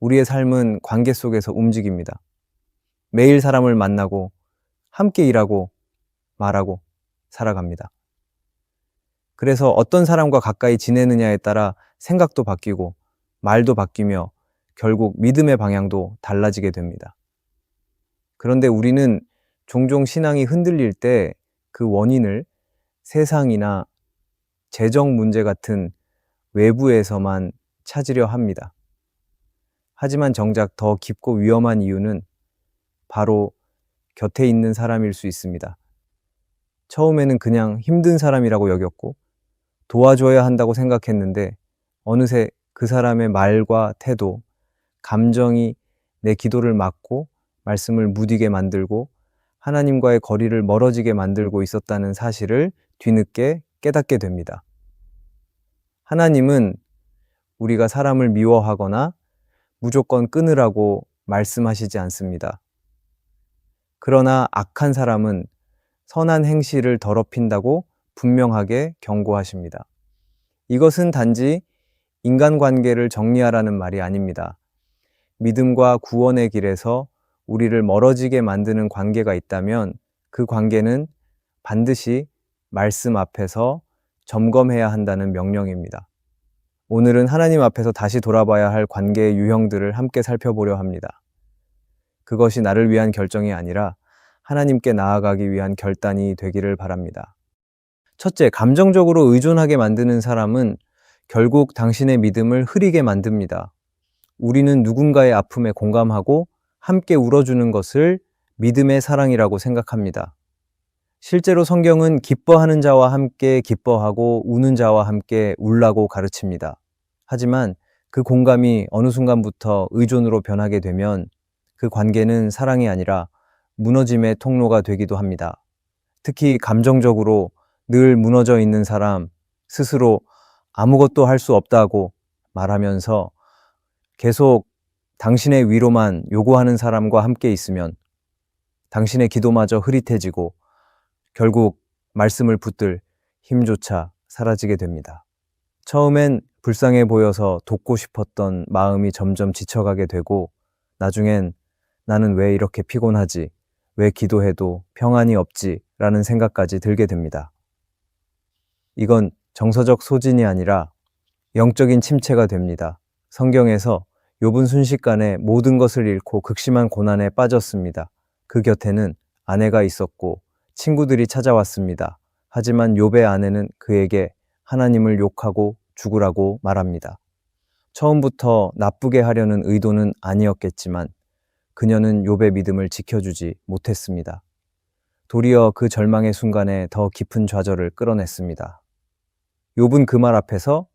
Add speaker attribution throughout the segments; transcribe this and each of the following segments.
Speaker 1: 우리의 삶은 관계 속에서 움직입니다. 매일 사람을 만나고 함께 일하고 말하고 살아갑니다. 그래서 어떤 사람과 가까이 지내느냐에 따라 생각도 바뀌고 말도 바뀌며 결국 믿음의 방향도 달라지게 됩니다. 그런데 우리는 종종 신앙이 흔들릴 때 그 원인을 세상이나 재정 문제 같은 외부에서만 찾으려 합니다. 하지만 정작 더 깊고 위험한 이유는 바로 곁에 있는 사람일 수 있습니다. 처음에는 그냥 힘든 사람이라고 여겼고 도와줘야 한다고 생각했는데 어느새 그 사람의 말과 태도, 감정이 내 기도를 막고 말씀을 무디게 만들고 하나님과의 거리를 멀어지게 만들고 있었다는 사실을 뒤늦게 깨닫게 됩니다. 하나님은 우리가 사람을 미워하거나 무조건 끊으라고 말씀하시지 않습니다. 그러나 악한 사람은 선한 행실을 더럽힌다고 분명하게 경고하십니다. 이것은 단지 인간관계를 정리하라는 말이 아닙니다. 믿음과 구원의 길에서 우리를 멀어지게 만드는 관계가 있다면 그 관계는 반드시 말씀 앞에서 점검해야 한다는 명령입니다. 오늘은 하나님 앞에서 다시 돌아봐야 할 관계의 유형들을 함께 살펴보려 합니다. 그것이 나를 위한 결정이 아니라 하나님께 나아가기 위한 결단이 되기를 바랍니다. 첫째, 감정적으로 의존하게 만드는 사람은 결국 당신의 믿음을 흐리게 만듭니다. 우리는 누군가의 아픔에 공감하고 함께 울어주는 것을 믿음의 사랑이라고 생각합니다. 실제로 성경은 기뻐하는 자와 함께 기뻐하고 우는 자와 함께 울라고 가르칩니다. 하지만 그 공감이 어느 순간부터 의존으로 변하게 되면 그 관계는 사랑이 아니라 무너짐의 통로가 되기도 합니다. 특히 감정적으로 늘 무너져 있는 사람 스스로 아무것도 할 수 없다고 말하면서 계속 당신의 위로만 요구하는 사람과 함께 있으면 당신의 기도마저 흐릿해지고 결국 말씀을 붙들 힘조차 사라지게 됩니다. 처음엔 불쌍해 보여서 돕고 싶었던 마음이 점점 지쳐가게 되고 나중엔 나는 왜 이렇게 피곤하지? 왜 기도해도 평안이 없지? 라는 생각까지 들게 됩니다. 이건 정서적 소진이 아니라 영적인 침체가 됩니다. 성경에서 욥은 순식간에 모든 것을 잃고 극심한 고난에 빠졌습니다. 그 곁에는 아내가 있었고 친구들이 찾아왔습니다. 하지만 욥의 아내는 그에게 하나님을 욕하고 죽으라고 말합니다. 처음부터 나쁘게 하려는 의도는 아니었겠지만 그녀는 욥의 믿음을 지켜주지 못했습니다. 도리어 그 절망의 순간에 더 깊은 좌절을 끌어냈습니다. 욥은 그 말 앞에서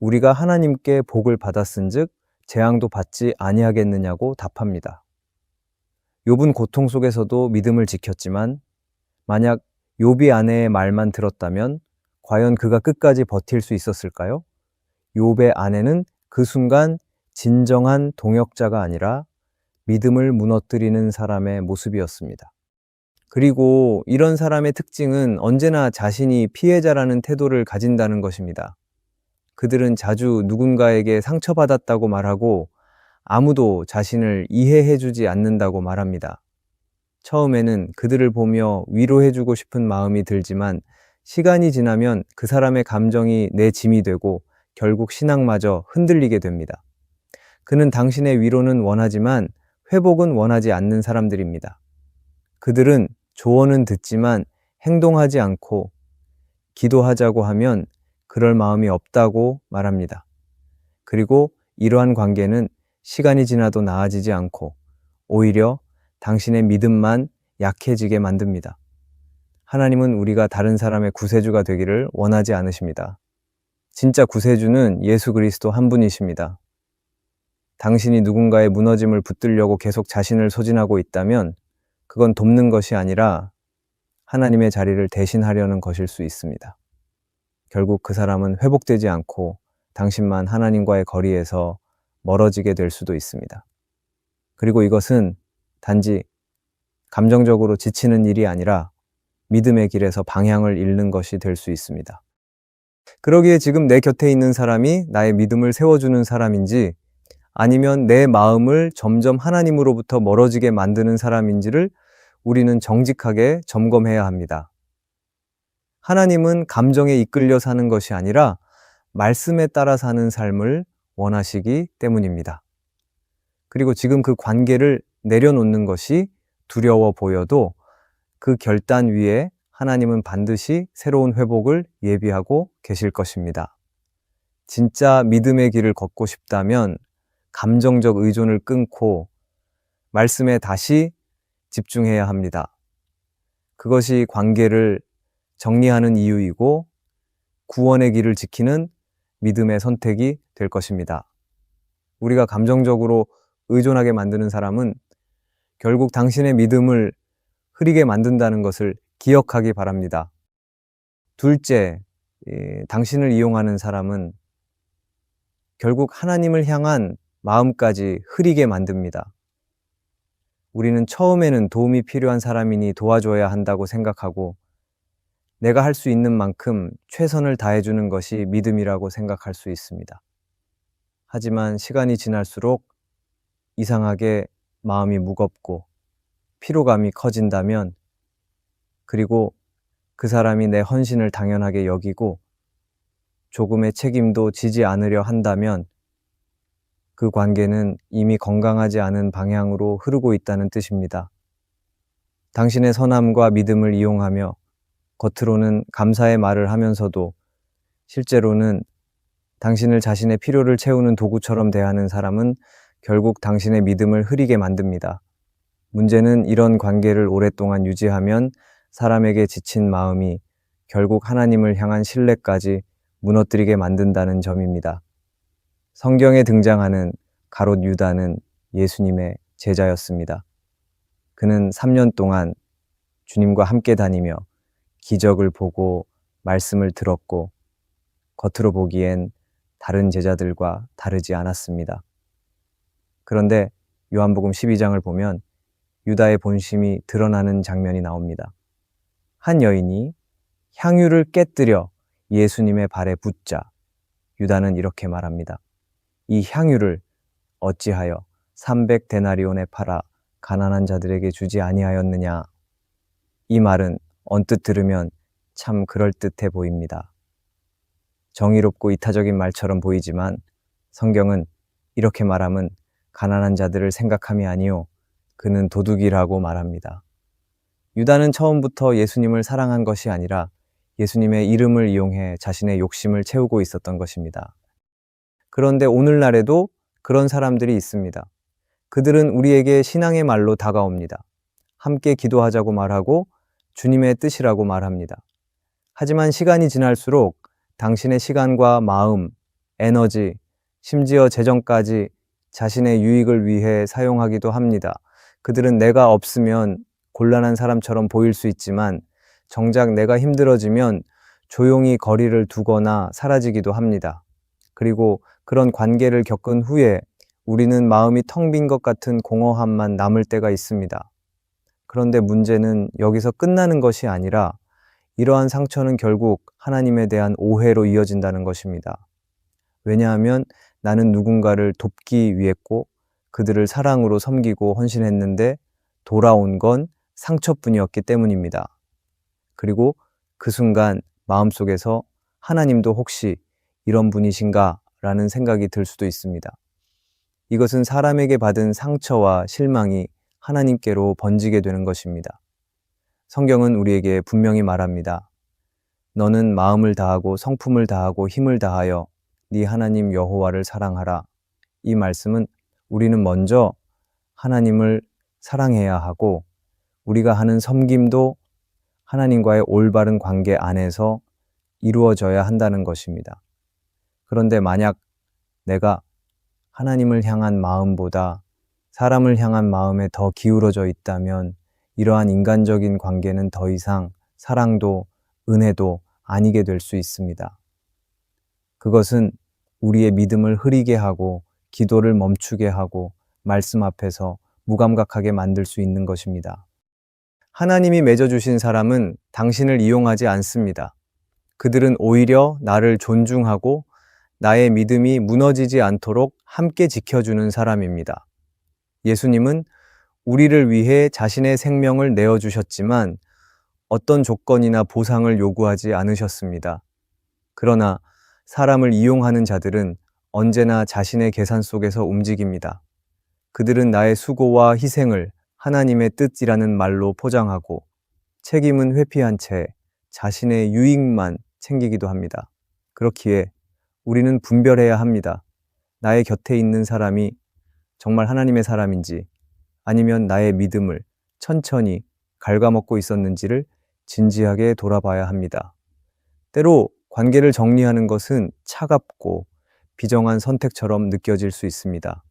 Speaker 1: 우리가 하나님께 복을 받았은즉 재앙도 받지 아니하겠느냐고 답합니다. 욥은 고통 속에서도 믿음을 지켰지만 만약 욥이 아내의 말만 들었다면 과연 그가 끝까지 버틸 수 있었을까요? 욥의 아내는 그 순간 진정한 동역자가 아니라 믿음을 무너뜨리는 사람의 모습이었습니다. 그리고 이런 사람의 특징은 언제나 자신이 피해자라는 태도를 가진다는 것입니다. 그들은 자주 누군가에게 상처받았다고 말하고 아무도 자신을 이해해주지 않는다고 말합니다. 처음에는 그들을 보며 위로해주고 싶은 마음이 들지만 시간이 지나면 그 사람의 감정이 내 짐이 되고 결국 신앙마저 흔들리게 됩니다. 그는 당신의 위로는 원하지만 회복은 원하지 않는 사람들입니다. 그들은 조언은 듣지만 행동하지 않고 기도하자고 하면 그럴 마음이 없다고 말합니다. 그리고 이러한 관계는 시간이 지나도 나아지지 않고 오히려 당신의 믿음만 약해지게 만듭니다. 하나님은 우리가 다른 사람의 구세주가 되기를 원하지 않으십니다. 진짜 구세주는 예수 그리스도 한 분이십니다. 당신이 누군가의 무너짐을 붙들려고 계속 자신을 소진하고 있다면 그건 돕는 것이 아니라 하나님의 자리를 대신하려는 것일 수 있습니다. 결국 그 사람은 회복되지 않고 당신만 하나님과의 거리에서 멀어지게 될 수도 있습니다. 그리고 이것은 단지 감정적으로 지치는 일이 아니라 믿음의 길에서 방향을 잃는 것이 될 수 있습니다. 그러기에 지금 내 곁에 있는 사람이 나의 믿음을 세워주는 사람인지 아니면 내 마음을 점점 하나님으로부터 멀어지게 만드는 사람인지를 우리는 정직하게 점검해야 합니다. 하나님은 감정에 이끌려 사는 것이 아니라 말씀에 따라 사는 삶을 원하시기 때문입니다. 그리고 지금 그 관계를 내려놓는 것이 두려워 보여도 그 결단 위에 하나님은 반드시 새로운 회복을 예비하고 계실 것입니다. 진짜 믿음의 길을 걷고 싶다면 감정적 의존을 끊고 말씀에 다시 집중해야 합니다. 그것이 관계를 정리하는 이유이고 구원의 길을 지키는 믿음의 선택이 될 것입니다. 우리가 감정적으로 의존하게 만드는 사람은 결국 당신의 믿음을 흐리게 만든다는 것을 기억하기 바랍니다. 둘째, 예, 당신을 이용하는 사람은 결국 하나님을 향한 마음까지 흐리게 만듭니다. 우리는 처음에는 도움이 필요한 사람이니 도와줘야 한다고 생각하고 내가 할 수 있는 만큼 최선을 다해주는 것이 믿음이라고 생각할 수 있습니다. 하지만 시간이 지날수록 이상하게 마음이 무겁고 피로감이 커진다면 그리고 그 사람이 내 헌신을 당연하게 여기고 조금의 책임도 지지 않으려 한다면 그 관계는 이미 건강하지 않은 방향으로 흐르고 있다는 뜻입니다. 당신의 선함과 믿음을 이용하며 겉으로는 감사의 말을 하면서도 실제로는 당신을 자신의 필요를 채우는 도구처럼 대하는 사람은 결국 당신의 믿음을 흐리게 만듭니다. 문제는 이런 관계를 오랫동안 유지하면 사람에게 지친 마음이 결국 하나님을 향한 신뢰까지 무너뜨리게 만든다는 점입니다. 성경에 등장하는 가롯 유다는 예수님의 제자였습니다. 그는 3년 동안 주님과 함께 다니며 기적을 보고 말씀을 들었고 겉으로 보기엔 다른 제자들과 다르지 않았습니다. 그런데 요한복음 12장을 보면 유다의 본심이 드러나는 장면이 나옵니다. 한 여인이 향유를 깨뜨려 예수님의 발에 붓자 유다는 이렇게 말합니다. 이 향유를 어찌하여 300데나리온에 팔아 가난한 자들에게 주지 아니하였느냐. 이 말은 언뜻 들으면 참 그럴듯해 보입니다. 정의롭고 이타적인 말처럼 보이지만 성경은 이렇게 말함은 가난한 자들을 생각함이 아니요 그는 도둑이라고 말합니다. 유다는 처음부터 예수님을 사랑한 것이 아니라 예수님의 이름을 이용해 자신의 욕심을 채우고 있었던 것입니다. 그런데 오늘날에도 그런 사람들이 있습니다. 그들은 우리에게 신앙의 말로 다가옵니다. 함께 기도하자고 말하고 주님의 뜻이라고 말합니다. 하지만 시간이 지날수록 당신의 시간과 마음, 에너지, 심지어 재정까지 자신의 유익을 위해 사용하기도 합니다. 그들은 내가 없으면 곤란한 사람처럼 보일 수 있지만 정작 내가 힘들어지면 조용히 거리를 두거나 사라지기도 합니다. 그리고 그런 관계를 겪은 후에 우리는 마음이 텅 빈 것 같은 공허함만 남을 때가 있습니다. 그런데 문제는 여기서 끝나는 것이 아니라 이러한 상처는 결국 하나님에 대한 오해로 이어진다는 것입니다. 왜냐하면 나는 누군가를 돕기 위했고 그들을 사랑으로 섬기고 헌신했는데 돌아온 건 상처뿐이었기 때문입니다. 그리고 그 순간 마음속에서 하나님도 혹시 이런 분이신가 라는 생각이 들 수도 있습니다. 이것은 사람에게 받은 상처와 실망이 하나님께로 번지게 되는 것입니다. 성경은 우리에게 분명히 말합니다. 너는 마음을 다하고 성품을 다하고 힘을 다하여 네 하나님 여호와를 사랑하라. 이 말씀은 우리는 먼저 하나님을 사랑해야 하고 우리가 하는 섬김도 하나님과의 올바른 관계 안에서 이루어져야 한다는 것입니다. 그런데 만약 내가 하나님을 향한 마음보다 사람을 향한 마음에 더 기울어져 있다면 이러한 인간적인 관계는 더 이상 사랑도 은혜도 아니게 될 수 있습니다. 그것은 우리의 믿음을 흐리게 하고 기도를 멈추게 하고 말씀 앞에서 무감각하게 만들 수 있는 것입니다. 하나님이 맺어주신 사람은 당신을 이용하지 않습니다. 그들은 오히려 나를 존중하고 나의 믿음이 무너지지 않도록 함께 지켜주는 사람입니다. 예수님은 우리를 위해 자신의 생명을 내어주셨지만 어떤 조건이나 보상을 요구하지 않으셨습니다. 그러나 사람을 이용하는 자들은 언제나 자신의 계산 속에서 움직입니다. 그들은 나의 수고와 희생을 하나님의 뜻이라는 말로 포장하고 책임은 회피한 채 자신의 유익만 챙기기도 합니다. 그렇기에 우리는 분별해야 합니다. 나의 곁에 있는 사람이 정말 하나님의 사람인지 아니면 나의 믿음을 천천히 갉아먹고 있었는지를 진지하게 돌아봐야 합니다. 때로 관계를 정리하는 것은 차갑고 비정한 선택처럼 느껴질 수 있습니다.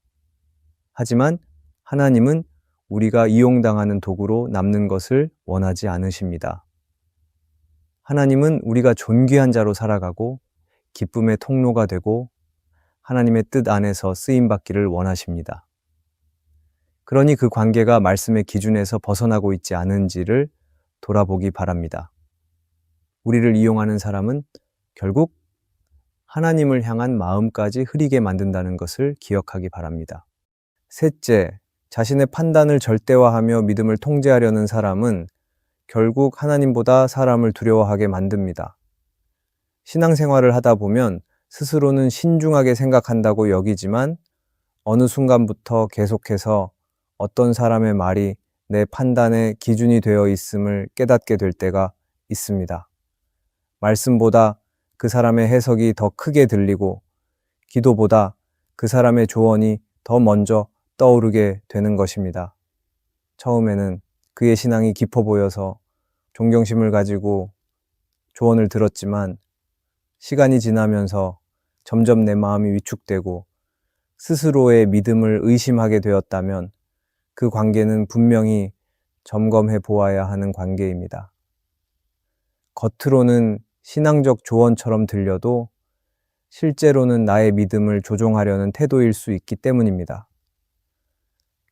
Speaker 1: 하지만 하나님은 우리가 이용당하는 도구로 남는 것을 원하지 않으십니다. 하나님은 우리가 존귀한 자로 살아가고 기쁨의 통로가 되고 하나님의 뜻 안에서 쓰임 받기를 원하십니다. 그러니 그 관계가 말씀의 기준에서 벗어나고 있지 않은지를 돌아보기 바랍니다. 우리를 이용하는 사람은 결국 하나님을 향한 마음까지 흐리게 만든다는 것을 기억하기 바랍니다. 셋째, 자신의 판단을 절대화하며 믿음을 통제하려는 사람은 결국 하나님보다 사람을 두려워하게 만듭니다. 신앙생활을 하다 보면 스스로는 신중하게 생각한다고 여기지만 어느 순간부터 계속해서 어떤 사람의 말이 내 판단의 기준이 되어 있음을 깨닫게 될 때가 있습니다. 말씀보다 그 사람의 해석이 더 크게 들리고 기도보다 그 사람의 조언이 더 먼저 떠오르게 되는 것입니다. 처음에는 그의 신앙이 깊어 보여서 존경심을 가지고 조언을 들었지만 시간이 지나면서 점점 내 마음이 위축되고 스스로의 믿음을 의심하게 되었다면 그 관계는 분명히 점검해 보아야 하는 관계입니다. 겉으로는 신앙적 조언처럼 들려도 실제로는 나의 믿음을 조종하려는 태도일 수 있기 때문입니다.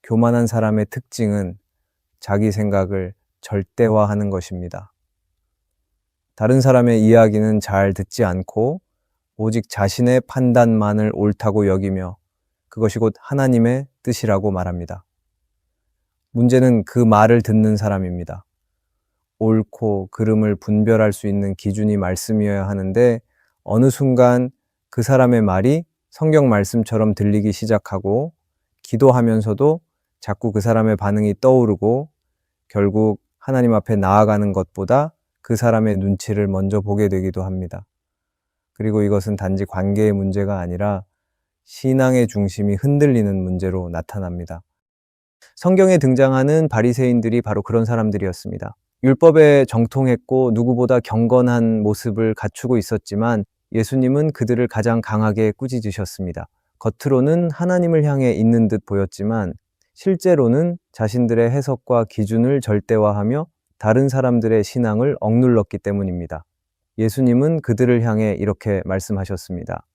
Speaker 1: 교만한 사람의 특징은 자기 생각을 절대화하는 것입니다. 다른 사람의 이야기는 잘 듣지 않고 오직 자신의 판단만을 옳다고 여기며 그것이 곧 하나님의 뜻이라고 말합니다. 문제는 그 말을 듣는 사람입니다. 옳고 그름을 분별할 수 있는 기준이 말씀이어야 하는데 어느 순간 그 사람의 말이 성경 말씀처럼 들리기 시작하고 기도하면서도 자꾸 그 사람의 반응이 떠오르고 결국 하나님 앞에 나아가는 것보다 그 사람의 눈치를 먼저 보게 되기도 합니다. 그리고 이것은 단지 관계의 문제가 아니라 신앙의 중심이 흔들리는 문제로 나타납니다. 성경에 등장하는 바리새인들이 바로 그런 사람들이었습니다. 율법에 정통했고 누구보다 경건한 모습을 갖추고 있었지만 예수님은 그들을 가장 강하게 꾸짖으셨습니다. 겉으로는 하나님을 향해 있는 듯 보였지만 실제로는 자신들의 해석과 기준을 절대화하며 다른 사람들의 신앙을 억눌렀기 때문입니다. 예수님은 그들을 향해 이렇게 말씀하셨습니다.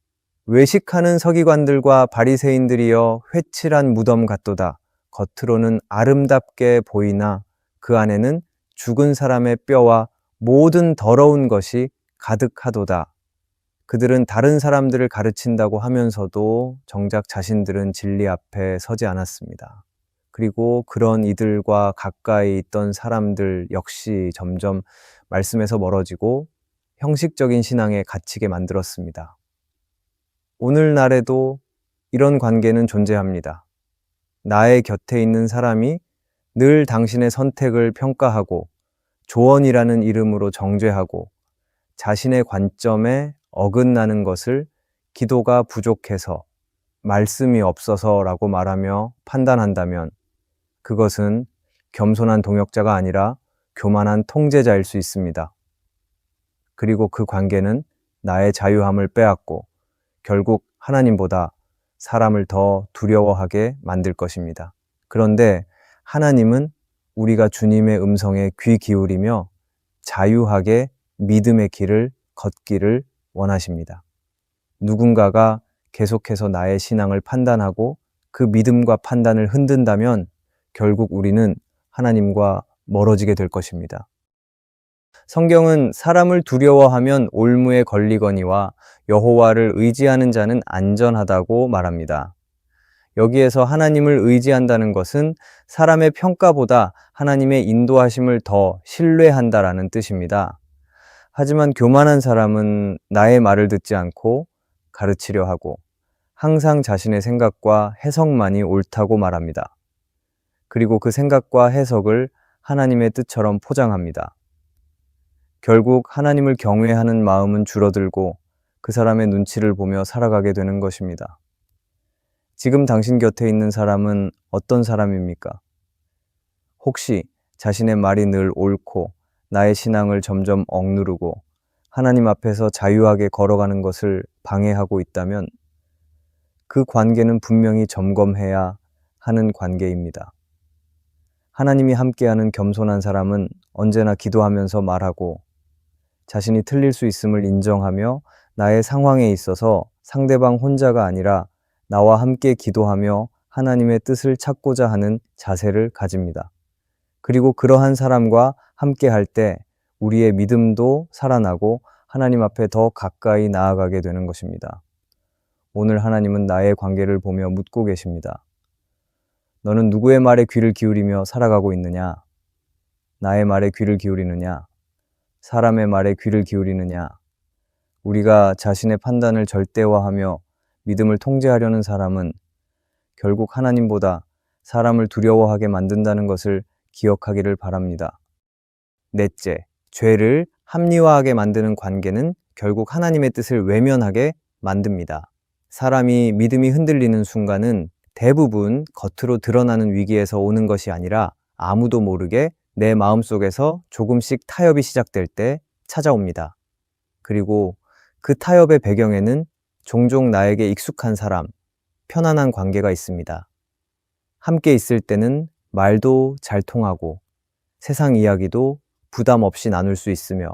Speaker 1: 외식하는 서기관들과 바리새인들이여 회칠한 무덤 같도다. 겉으로는 아름답게 보이나 그 안에는 죽은 사람의 뼈와 모든 더러운 것이 가득하도다. 그들은 다른 사람들을 가르친다고 하면서도 정작 자신들은 진리 앞에 서지 않았습니다. 그리고 그런 이들과 가까이 있던 사람들 역시 점점 말씀에서 멀어지고 형식적인 신앙에 갇히게 만들었습니다. 오늘날에도 이런 관계는 존재합니다. 나의 곁에 있는 사람이 늘 당신의 선택을 평가하고 조언이라는 이름으로 정죄하고 자신의 관점에 어긋나는 것을 기도가 부족해서 말씀이 없어서라고 말하며 판단한다면 그것은 겸손한 동역자가 아니라 교만한 통제자일 수 있습니다. 그리고 그 관계는 나의 자유함을 빼앗고 결국 하나님보다 사람을 더 두려워하게 만들 것입니다. 그런데 하나님은 우리가 주님의 음성에 귀 기울이며 자유하게 믿음의 길을 걷기를 원하십니다. 누군가가 계속해서 나의 신앙을 판단하고 그 믿음과 판단을 흔든다면 결국 우리는 하나님과 멀어지게 될 것입니다. 성경은 사람을 두려워하면 올무에 걸리거니와 여호와를 의지하는 자는 안전하다고 말합니다. 여기에서 하나님을 의지한다는 것은 사람의 평가보다 하나님의 인도하심을 더 신뢰한다라는 뜻입니다. 하지만 교만한 사람은 나의 말을 듣지 않고 가르치려 하고 항상 자신의 생각과 해석만이 옳다고 말합니다. 그리고 그 생각과 해석을 하나님의 뜻처럼 포장합니다. 결국 하나님을 경외하는 마음은 줄어들고 그 사람의 눈치를 보며 살아가게 되는 것입니다. 지금 당신 곁에 있는 사람은 어떤 사람입니까? 혹시 자신의 말이 늘 옳고 나의 신앙을 점점 억누르고 하나님 앞에서 자유하게 걸어가는 것을 방해하고 있다면 그 관계는 분명히 점검해야 하는 관계입니다. 하나님이 함께하는 겸손한 사람은 언제나 기도하면서 말하고 자신이 틀릴 수 있음을 인정하며 나의 상황에 있어서 상대방 혼자가 아니라 나와 함께 기도하며 하나님의 뜻을 찾고자 하는 자세를 가집니다. 그리고 그러한 사람과 함께 할 때 우리의 믿음도 살아나고 하나님 앞에 더 가까이 나아가게 되는 것입니다. 오늘 하나님은 나의 관계를 보며 묻고 계십니다. 너는 누구의 말에 귀를 기울이며 살아가고 있느냐? 나의 말에 귀를 기울이느냐? 사람의 말에 귀를 기울이느냐? 우리가 자신의 판단을 절대화하며 믿음을 통제하려는 사람은 결국 하나님보다 사람을 두려워하게 만든다는 것을 기억하기를 바랍니다. 넷째, 죄를 합리화하게 만드는 관계는 결국 하나님의 뜻을 외면하게 만듭니다. 사람이 믿음이 흔들리는 순간은 대부분 겉으로 드러나는 위기에서 오는 것이 아니라 아무도 모르게 내 마음속에서 조금씩 타협이 시작될 때 찾아옵니다. 그리고 그 타협의 배경에는 종종 나에게 익숙한 사람, 편안한 관계가 있습니다. 함께 있을 때는 말도 잘 통하고 세상 이야기도 부담 없이 나눌 수 있으며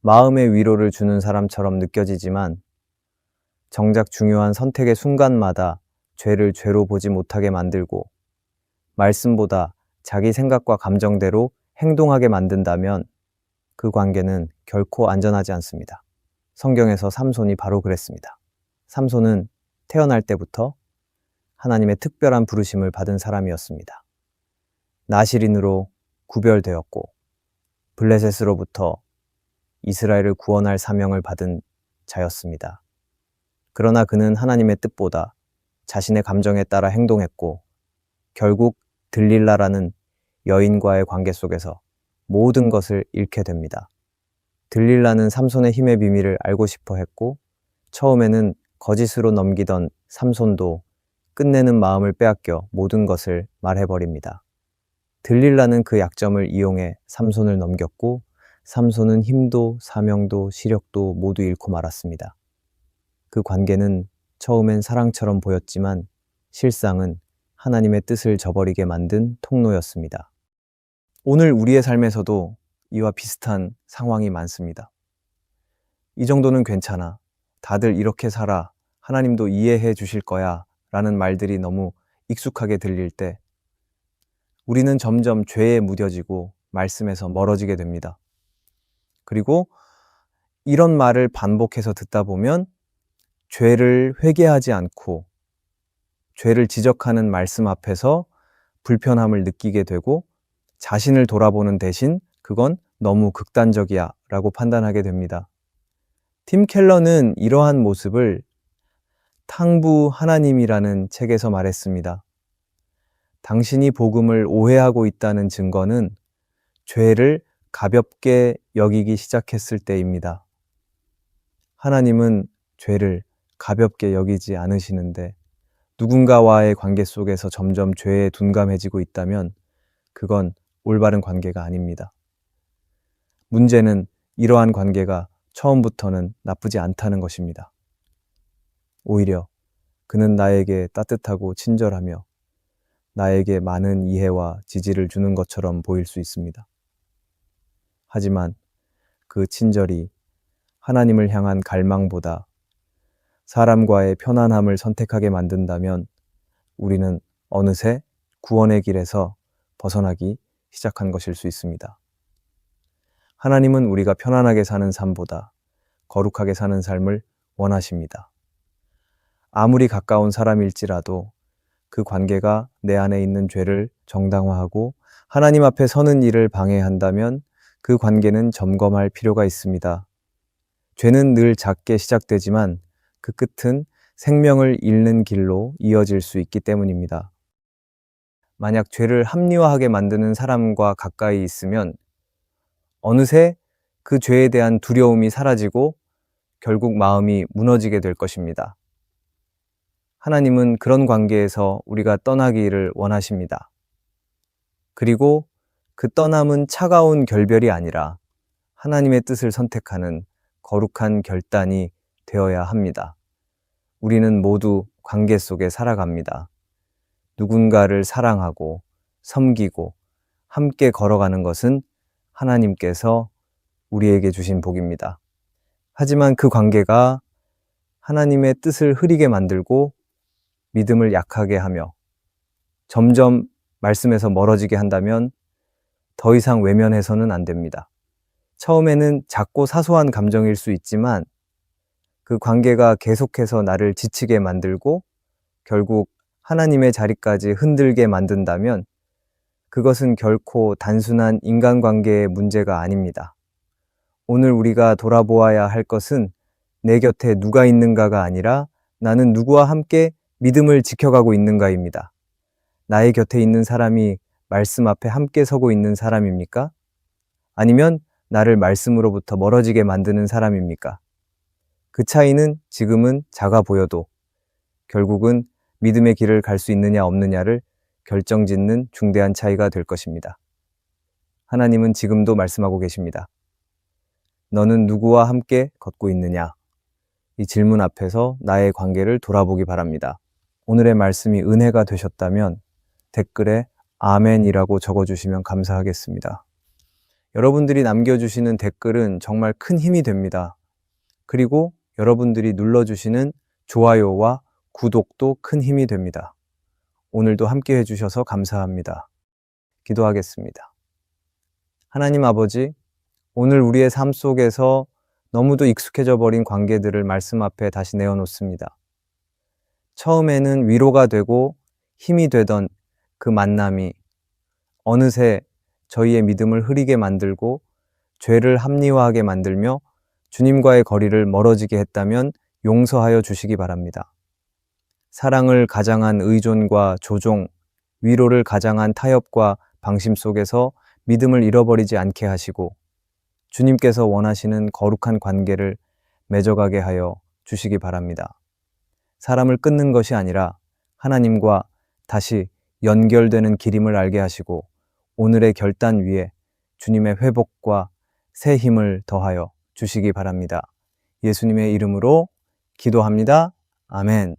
Speaker 1: 마음의 위로를 주는 사람처럼 느껴지지만 정작 중요한 선택의 순간마다 죄를 죄로 보지 못하게 만들고 말씀보다 자기 생각과 감정대로 행동하게 만든다면 그 관계는 결코 안전하지 않습니다. 성경에서 삼손이 바로 그랬습니다. 삼손은 태어날 때부터 하나님의 특별한 부르심을 받은 사람이었습니다. 나시린으로 구별되었고 블레셋으로부터 이스라엘을 구원할 사명을 받은 자였습니다. 그러나 그는 하나님의 뜻보다 자신의 감정에 따라 행동했고 결국 들릴라라는 여인과의 관계 속에서 모든 것을 잃게 됩니다. 들릴라는 삼손의 힘의 비밀을 알고 싶어 했고 처음에는 거짓으로 넘기던 삼손도 끝내는 마음을 빼앗겨 모든 것을 말해버립니다. 들릴라는 그 약점을 이용해 삼손을 넘겼고 삼손은 힘도 사명도 시력도 모두 잃고 말았습니다. 그 관계는 처음엔 사랑처럼 보였지만 실상은 하나님의 뜻을 저버리게 만든 통로였습니다. 오늘 우리의 삶에서도 이와 비슷한 상황이 많습니다. 이 정도는 괜찮아. 다들 이렇게 살아. 하나님도 이해해 주실 거야. 라는 말들이 너무 익숙하게 들릴 때 우리는 점점 죄에 무뎌지고 말씀에서 멀어지게 됩니다. 그리고 이런 말을 반복해서 듣다 보면 죄를 회개하지 않고 죄를 지적하는 말씀 앞에서 불편함을 느끼게 되고 자신을 돌아보는 대신 그건 너무 극단적이야 라고 판단하게 됩니다. 팀 켈러는 이러한 모습을 탕부 하나님이라는 책에서 말했습니다. 당신이 복음을 오해하고 있다는 증거는 죄를 가볍게 여기기 시작했을 때입니다. 하나님은 죄를 가볍게 여기지 않으시는데 누군가와의 관계 속에서 점점 죄에 둔감해지고 있다면 그건 올바른 관계가 아닙니다. 문제는 이러한 관계가 처음부터는 나쁘지 않다는 것입니다. 오히려 그는 나에게 따뜻하고 친절하며 나에게 많은 이해와 지지를 주는 것처럼 보일 수 있습니다. 하지만 그 친절이 하나님을 향한 갈망보다 사람과의 편안함을 선택하게 만든다면 우리는 어느새 구원의 길에서 벗어나기 시작한 것일 수 있습니다. 하나님은 우리가 편안하게 사는 삶보다 거룩하게 사는 삶을 원하십니다. 아무리 가까운 사람일지라도 그 관계가 내 안에 있는 죄를 정당화하고 하나님 앞에 서는 일을 방해한다면 그 관계는 점검할 필요가 있습니다. 죄는 늘 작게 시작되지만 그 끝은 생명을 잃는 길로 이어질 수 있기 때문입니다. 만약 죄를 합리화하게 만드는 사람과 가까이 있으면 어느새 그 죄에 대한 두려움이 사라지고 결국 마음이 무너지게 될 것입니다. 하나님은 그런 관계에서 우리가 떠나기를 원하십니다. 그리고 그 떠남은 차가운 결별이 아니라 하나님의 뜻을 선택하는 거룩한 결단이 되어야 합니다. 우리는 모두 관계 속에 살아갑니다. 누군가를 사랑하고 섬기고 함께 걸어가는 것은 하나님께서 우리에게 주신 복입니다. 하지만 그 관계가 하나님의 뜻을 흐리게 만들고 믿음을 약하게 하며 점점 말씀에서 멀어지게 한다면 더 이상 외면해서는 안 됩니다. 처음에는 작고 사소한 감정일 수 있지만 그 관계가 계속해서 나를 지치게 만들고 결국 하나님의 자리까지 흔들게 만든다면 그것은 결코 단순한 인간관계의 문제가 아닙니다. 오늘 우리가 돌아보아야 할 것은 내 곁에 누가 있는가가 아니라 나는 누구와 함께 믿음을 지켜가고 있는가입니다. 나의 곁에 있는 사람이 말씀 앞에 함께 서고 있는 사람입니까? 아니면 나를 말씀으로부터 멀어지게 만드는 사람입니까? 그 차이는 지금은 작아 보여도 결국은 믿음의 길을 갈 수 있느냐 없느냐를 결정짓는 중대한 차이가 될 것입니다. 하나님은 지금도 말씀하고 계십니다. 너는 누구와 함께 걷고 있느냐? 이 질문 앞에서 나의 관계를 돌아보기 바랍니다. 오늘의 말씀이 은혜가 되셨다면 댓글에 아멘이라고 적어주시면 감사하겠습니다. 여러분들이 남겨주시는 댓글은 정말 큰 힘이 됩니다. 그리고 여러분들이 눌러주시는 좋아요와 구독도 큰 힘이 됩니다. 오늘도 함께 해주셔서 감사합니다. 기도하겠습니다. 하나님 아버지, 오늘 우리의 삶 속에서 너무도 익숙해져 버린 관계들을 말씀 앞에 다시 내어놓습니다. 처음에는 위로가 되고 힘이 되던 그 만남이 어느새 저희의 믿음을 흐리게 만들고 죄를 합리화하게 만들며 주님과의 거리를 멀어지게 했다면 용서하여 주시기 바랍니다. 사랑을 가장한 의존과 조종, 위로를 가장한 타협과 방심 속에서 믿음을 잃어버리지 않게 하시고 주님께서 원하시는 거룩한 관계를 맺어가게 하여 주시기 바랍니다. 사람을 끊는 것이 아니라 하나님과 다시 연결되는 길임을 알게 하시고 오늘의 결단 위에 주님의 회복과 새 힘을 더하여 주시기 바랍니다. 예수님의 이름으로 기도합니다. 아멘.